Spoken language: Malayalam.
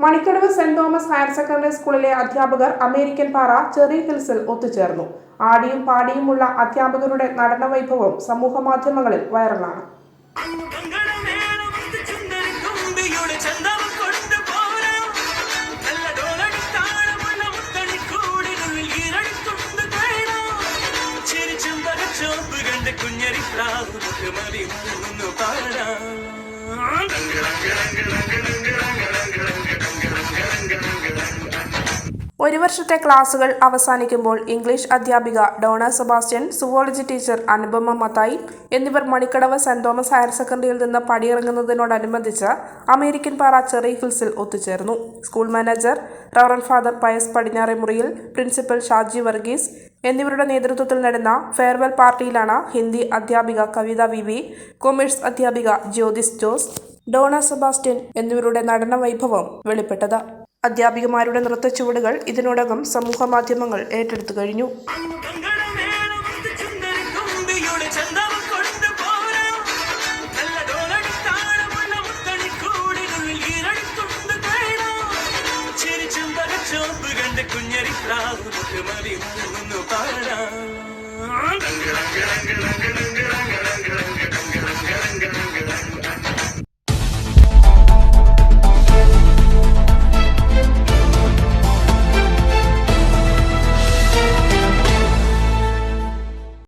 Manikkadavu Saint Thomas higher secondary സ്കൂളിലെ അധ്യാപകർ അമേരിക്കൻ പാറ ചെറി ഹിൽസിൽ ഒത്തുചേർന്നു. ആടിയും പാടിയുമുള്ള അധ്യാപകരുടെ നടനവൈഭവം സമൂഹ മാധ്യമങ്ങളിൽ വൈറലാണ് ഗംഗണമേളമത്ത് ചുണ്ടരി തുമ്പിയുടെ ഒരു വർഷത്തെ ക്ലാസുകൾ അവസാനിക്കുമ്പോൾ ഇംഗ്ലീഷ് അധ്യാപിക Donna Sebastian zoology teacher Anupama Mathai എന്നിവർ മണിക്കടവ് സെന്റ് തോമസ് ഹയർ സെക്കൻഡറിയിൽ നിന്ന് പടിയിറങ്ങുന്നതിനോടനുബന്ധിച്ച് അമേരിക്കൻ പാറ ചെറി ഹിൽസിൽ ഒത്തുചേർന്നു. School manager റവറൽ father Pius Padinjare Muriyil principal Shaji Varghese എന്നിവരുടെ നേതൃത്വത്തിൽ നടന്ന ഫെയർവെൽ പാർട്ടിയിലാണ് ഹിന്ദി അധ്യാപിക കവിത വി വി കൊമേഴ്സ് അധ്യാപിക ജ്യോതിസ് ജോസ് ഡോണ സെബാസ്റ്റ്യൻ എന്നിവരുടെ നടന വൈഭവം വെളിപ്പെട്ടത്. അധ്യാപികമാരുടെ നൃത്തച്ചുവടുകൾ ഇതിനോടകം സമൂഹ മാധ്യമങ്ങൾ ഏറ്റെടുത്തു കഴിഞ്ഞു കുഞ്ഞരിപ്രാവ് മൂന്നു പാടാം